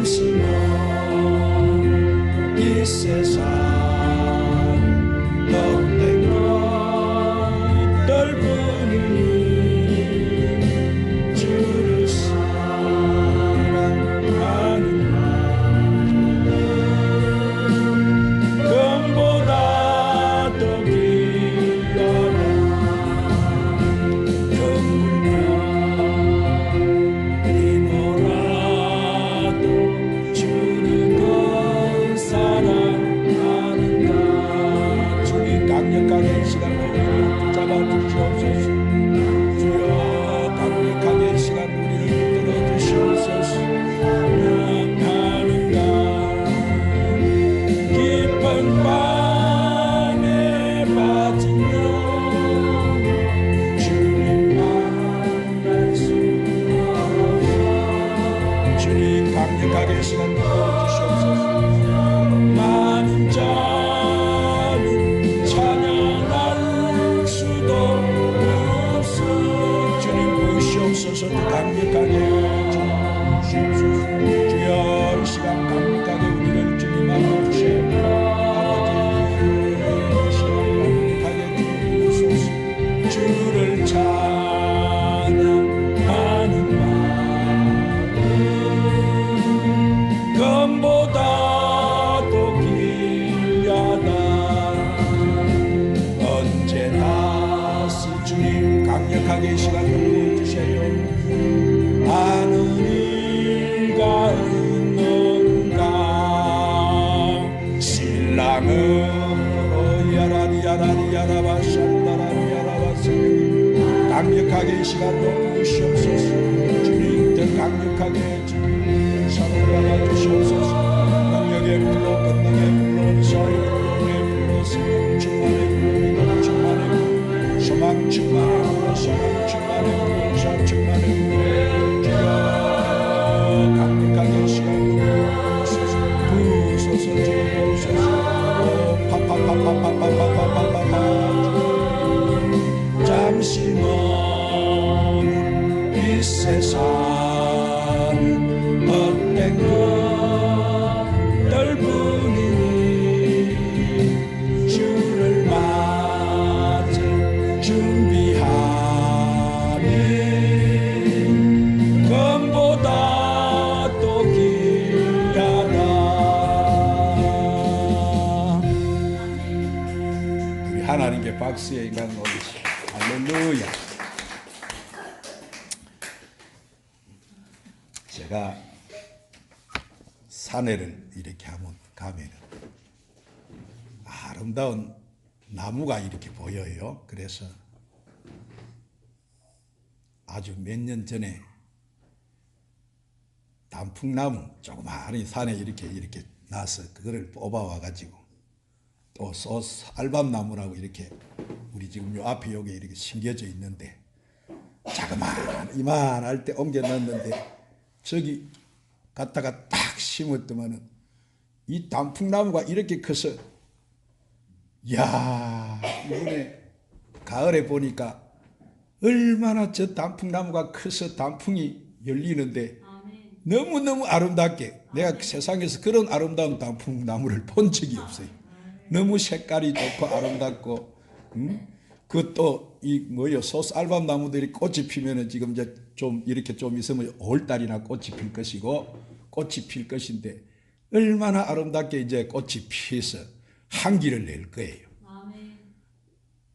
一些梦，一些伤。 시간 부으시옵소서 주님 더 강력하게 주님 사랑하여 주시옵소서 제가 산에를 이렇게 하면 가면은 아름다운 나무가 이렇게 보여요. 그래서 아주 몇 년 전에 단풍나무 조그마한 산에 이렇게 이렇게 나서 그거를 뽑아와 가지고 또 알밤나무라고 이렇게 우리 지금 요 앞에 여기 이렇게 심겨져 있는데 자그마한 이만할 때 옮겨 놨는데 저기 갖다가 딱 심었더만은 이 단풍나무가 이렇게 커서 야 이번에 가을에 보니까 얼마나 저 단풍나무가 커서 단풍이 열리는데 너무너무 아름답게 내가 세상에서 그런 아름다운 단풍나무를 본 적이 없어요. 너무 색깔이 좋고 아름답고 음? 그또 이 뭐요 소스 알밤 나무들이 꽃이 피면은 지금 이제 좀 이렇게 좀 있으면 5월달이나 꽃이 필 것이고 꽃이 필 것인데 얼마나 아름답게 이제 꽃이 피해서 향기를 낼 거예요.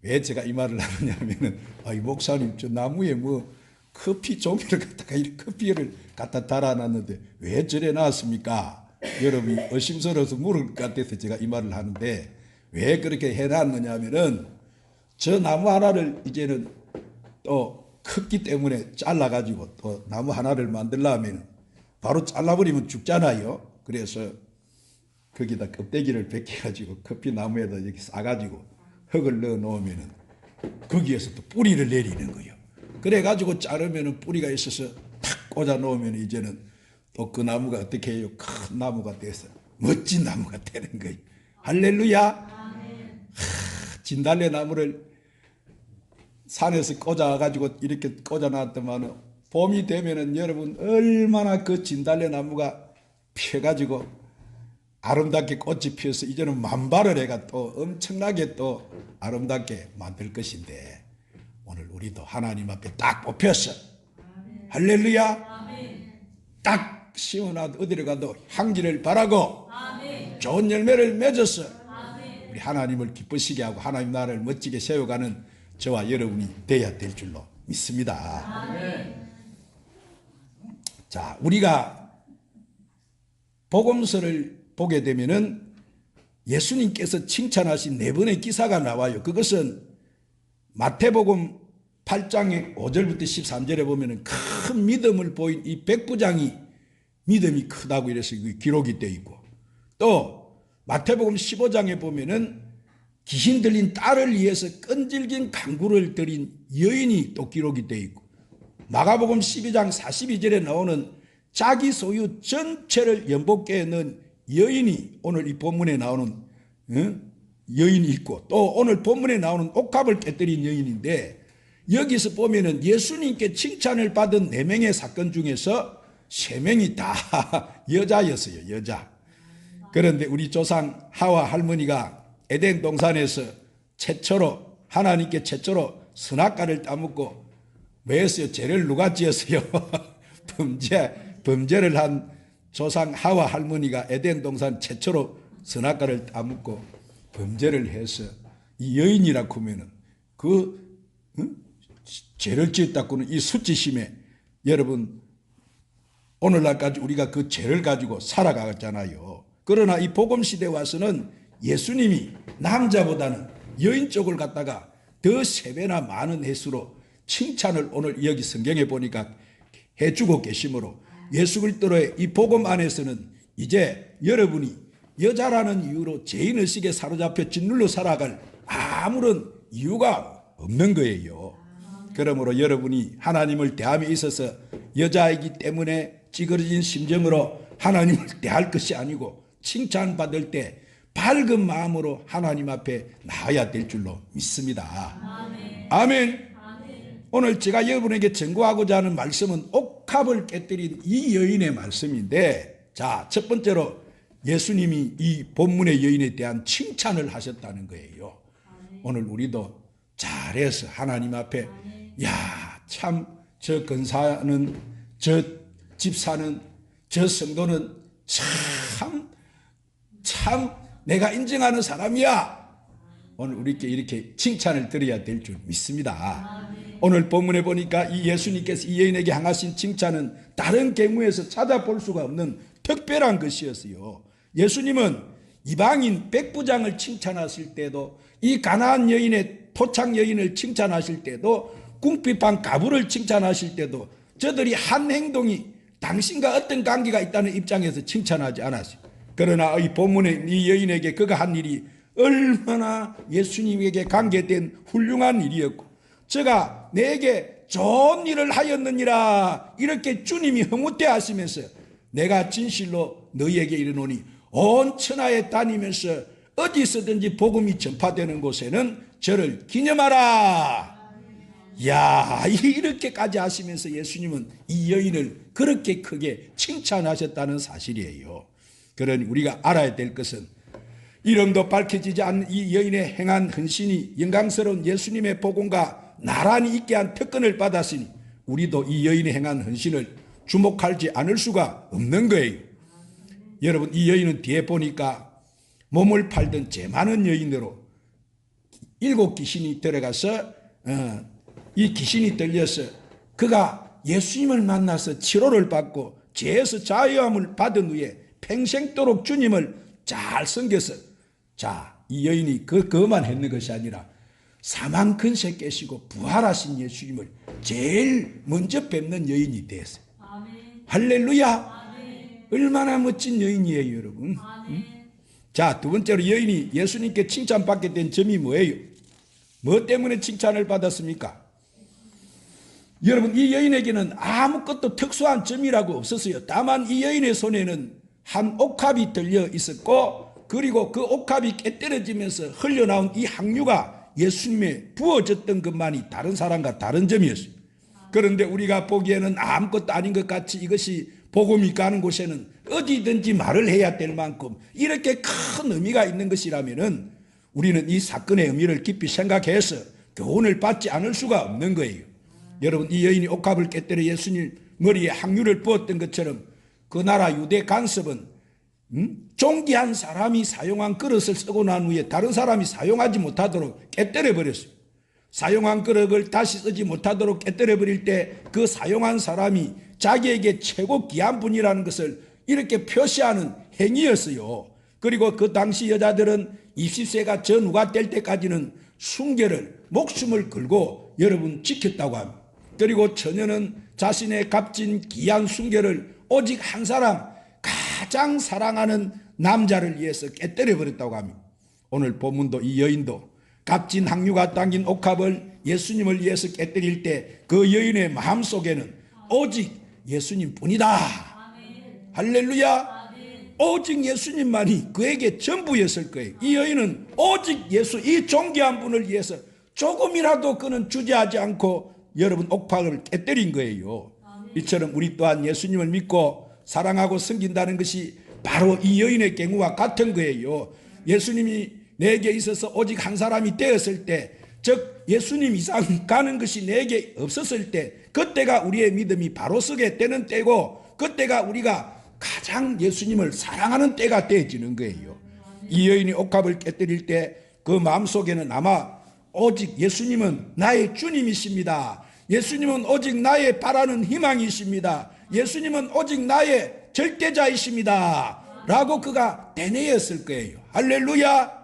왜 제가 이 말을 하느냐면은 아, 이 목사님 저 나무에 뭐 커피 종이를 갖다가 이 커피를 갖다 달아놨는데 왜 저래 놨습니까? 여러분이 의심스러워서 물을 것 같아서 제가 이 말을 하는데 왜 그렇게 해놨느냐면은 저 나무 하나를 이제는 또 컸기 때문에 잘라가지고 또 나무 하나를 만들려면 바로 잘라버리면 죽잖아요. 그래서 거기다 껍데기를 벗겨가지고 커피 나무에다 이렇게 싸가지고 흙을 넣어 놓으면은 거기에서 또 뿌리를 내리는 거예요. 그래가지고 자르면은 뿌리가 있어서 탁 꽂아 놓으면 이제는 또 그 나무가 어떻게 해요? 큰 나무가 돼서 멋진 나무가 되는 거예요. 할렐루야. 하, 진달래 나무를 산에서 꽂아가지고 이렇게 꽂아놨더만 봄이 되면은 여러분 얼마나 그 진달래 나무가 펴가지고 아름답게 꽃이 피어서 이제는 만발을 해가 또 엄청나게 또 아름답게 만들 것인데 오늘 우리도 하나님 앞에 딱 뽑혔어. 할렐루야. 딱 시원한 어디를 가도 향기를 바라고 좋은 열매를 맺어서 우리 하나님을 기쁘시게 하고 하나님 나라를 멋지게 세워가는 저와 여러분이 돼야 될 줄로 믿습니다. 자, 우리가 복음서를 보게 되면은 예수님께서 칭찬하신 네 번의 기사가 나와요. 그것은 마태복음 8장의 5절부터 13절에 보면은 큰 믿음을 보인 이 백부장이 믿음이 크다고 이래서 기록이 되어 있고 또 마태복음 15장에 보면은 귀신 들린 딸을 위해서 끈질긴 강구를 들인 여인이 또 기록이 되어 있고 마가복음 12장 42절에 나오는 자기 소유 전체를 연복계에 넣은 여인이 오늘 이 본문에 나오는 어? 여인이 있고 또 오늘 본문에 나오는 옥합을 깨뜨린 여인인데 여기서 보면은 예수님께 칭찬을 받은 네 명의 사건 중에서 세 명이 다 여자였어요. 여자. 그런데 우리 조상 하와 할머니가 에덴 동산에서 최초로 하나님께 최초로 선악과를 따먹고 왜 했어요? 죄를 누가 지었어요? 범죄 범죄를 한 조상 하와 할머니가 에덴 동산 최초로 선악과를 따먹고 범죄를 해서 이 여인이라고 하면은 그 응? 죄를 지었다고는 이 수치심에 여러분 오늘날까지 우리가 그 죄를 가지고 살아가잖아요. 그러나 이 복음 시대 와서는 예수님이 남자보다는 여인 쪽을 갖다가 더 세 배나 많은 횟수로 칭찬을 오늘 여기 성경에 보니까 해주고 계시므로 예수 그리스도의 이 복음 안에서는 이제 여러분이 여자라는 이유로 죄인 의식에 사로잡혀 짓눌러 살아갈 아무런 이유가 없는 거예요. 그러므로 여러분이 하나님을 대함에 있어서 여자이기 때문에 찌그러진 심정으로 하나님을 대할 것이 아니고 칭찬받을 때 밝은 마음으로 하나님 앞에 나아야 될 줄로 믿습니다. 아멘. 오늘 제가 여러분에게 전구하고자 하는 말씀은 옥합을 깨뜨린 이 여인의 말씀인데 자, 첫 번째로 예수님이 이 본문의 여인에 대한 칭찬을 하셨다는 거예요. 오늘 우리도 잘해서 하나님 앞에 야, 참 저 근사는 저 집사는 저 성도는 참 참 내가 인정하는 사람이야. 오늘 우리께 이렇게 칭찬을 드려야 될 줄 믿습니다. 오늘 본문에 보니까 이 예수님께서 이 여인에게 향하신 칭찬은 다른 경우에서 찾아볼 수가 없는 특별한 것이었어요. 예수님은 이방인 백부장을 칭찬하실 때도 이 가나안 여인의 토착 여인을 칭찬하실 때도 궁핍한 가부를 칭찬하실 때도 저들이 한 행동이 당신과 어떤 관계가 있다는 입장에서 칭찬하지 않았어요. 그러나 이 본문의 이 여인에게 그가 한 일이 얼마나 예수님에게 관계된 훌륭한 일이었고 제가 내게 좋은 일을 하였느니라 이렇게 주님이 허무대 하시면서 내가 진실로 너희에게 이르노니 온 천하에 다니면서 어디서든지 복음이 전파되는 곳에는 저를 기념하라. 야, 이렇게까지 하시면서 예수님은 이 여인을 그렇게 크게 칭찬하셨다는 사실이에요. 그러니 우리가 알아야 될 것은 이름도 밝혀지지 않는 이 여인의 행한 헌신이 영광스러운 예수님의 복음과 나란히 있게 한 특권을 받았으니 우리도 이 여인의 행한 헌신을 주목하지 않을 수가 없는 거예요. 여러분 이 여인은 뒤에 보니까 몸을 팔던 제 많은 여인으로 일곱 귀신이 들어가서 어, 이 귀신이 들려서 그가 예수님을 만나서 치료를 받고 죄에서 자유함을 받은 후에 평생도록 주님을 잘 섬겨서 자, 이 여인이 그, 그만 했는 것이 아니라 사망 근세 깨시고 부활하신 예수님을 제일 먼저 뵙는 여인이 되었어요. 할렐루야! 얼마나 멋진 여인이에요, 여러분. 응? 자, 두 번째로 여인이 예수님께 칭찬받게 된 점이 뭐예요? 뭐 때문에 칭찬을 받았습니까? 여러분, 이 여인에게는 아무것도 특수한 점이라고 없었어요. 다만 이 여인의 손에는 한 옥합이 들려 있었고, 그리고 그 옥합이 깨떨어지면서 흘러나온 이 항류가 예수님의 부어졌던 것만이 다른 사람과 다른 점이었어요. 그런데 우리가 보기에는 아무것도 아닌 것 같이 이것이 복음이 가는 곳에는 어디든지 말을 해야 될 만큼 이렇게 큰 의미가 있는 것이라면은 우리는 이 사건의 의미를 깊이 생각해서 교훈을 받지 않을 수가 없는 거예요. 여러분 이 여인이 옥합을 깨뜨려 예수님 머리에 항유를 부었던 것처럼 그 나라 유대 간섭은 음? 종기한 사람이 사용한 그릇을 쓰고 난 후에 다른 사람이 사용하지 못하도록 깨뜨려 버렸어요. 사용한 그릇을 다시 쓰지 못하도록 깨뜨려 버릴 때 그 사용한 사람이 자기에게 최고 귀한 분이라는 것을 이렇게 표시하는 행위였어요. 그리고 그 당시 여자들은 20세가 전후가 될 때까지는 순결을 목숨을 걸고 여러분 지켰다고 합니다. 그리고 처녀는 자신의 값진 귀한 순결을 오직 한 사람 가장 사랑하는 남자를 위해서 깨뜨려 버렸다고 합니다. 오늘 본문도 이 여인도 값진 항류가 담긴 옥합을 예수님을 위해서 깨뜨릴 때 그 여인의 마음 속에는 오직 예수님 뿐이다. 할렐루야. 오직 예수님만이 그에게 전부였을 거예요. 이 여인은 오직 예수, 이 존귀한 분을 위해서 조금이라도 그는 주저하지 않고 여러분 옥팍을 깨뜨린 거예요. 이처럼 우리 또한 예수님을 믿고 사랑하고 섬긴다는 것이 바로 이 여인의 경우와 같은 거예요. 예수님이 내게 있어서 오직 한 사람이 되었을 때, 즉 예수님 이상 가는 것이 내게 없었을 때, 그때가 우리의 믿음이 바로 서게 되는 때고, 그때가 우리가 가장 예수님을 사랑하는 때가 되어지는 거예요. 이 여인이 옥합을 깨뜨릴 때 그 마음속에는 아마 오직 예수님은 나의 주님이십니다. 예수님은 오직 나의 바라는 희망이십니다. 예수님은 오직 나의 절대자이십니다. 라고 그가 되뇌었을 거예요. 할렐루야.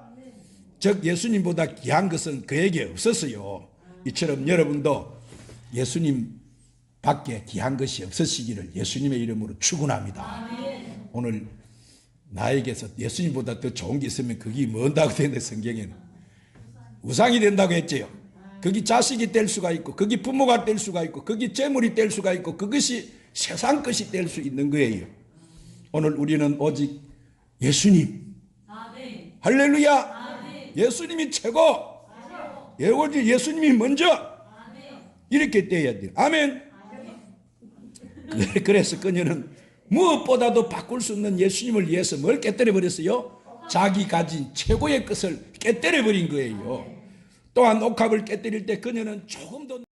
즉 예수님보다 귀한 것은 그에게 없었어요. 이처럼 여러분도 예수님 밖에 귀한 것이 없으시기를 예수님의 이름으로 축원합니다. 오늘 나에게서 예수님보다 더 좋은 게 있으면 그게 뭔다고 되는데 성경에는 우상이 된다고 했지요. 그게 자식이 될 수가 있고 그게 부모가 될 수가 있고 그게 재물이 될 수가 있고 그것이 세상 것이 될 수 있는 거예요. 오늘 우리는 오직 예수님 할렐루야 예수님이 최고 예오지 예수님이 먼저 이렇게 돼야 돼요. 아멘. 그래- 그래서 그녀는 무엇보다도 바꿀 수 없는 예수님을 위해서 뭘 깨뜨려 버렸어요? 자기 가진 최고의 것을 깨뜨려 버린 거예요. 또한 옥합을 깨뜨릴 때 그녀는 조금도